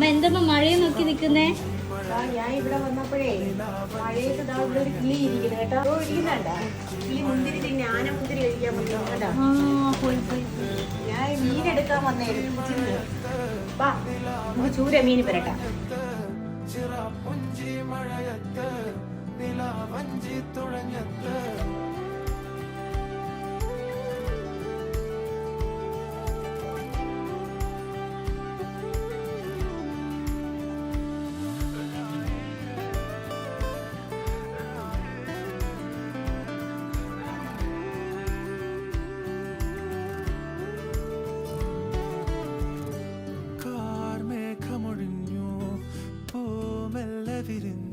അമ്മ എന്തമ്മ മഴയും നോക്കി നിക്കുന്നേ? ഞാൻ ഇവിടെ വന്നപ്പോഴേ മഴയത്ത് ദാ ഇവിടെ ഒരു കിളി ഇരിക്കുന്നു കേട്ടോ. ഓ, ഇരിക്കുന്നുണ്ടാ? കിളി മുന്തിരി തിന്നെ ആന മുന്തിരി കഴിക്കാൻ കേട്ടോ പോയി. ഞാൻ മീൻ എടുക്കാൻ വന്നേരും വാ നമുക്ക് ചൂര മീൻ വരട്ടെ. evidence.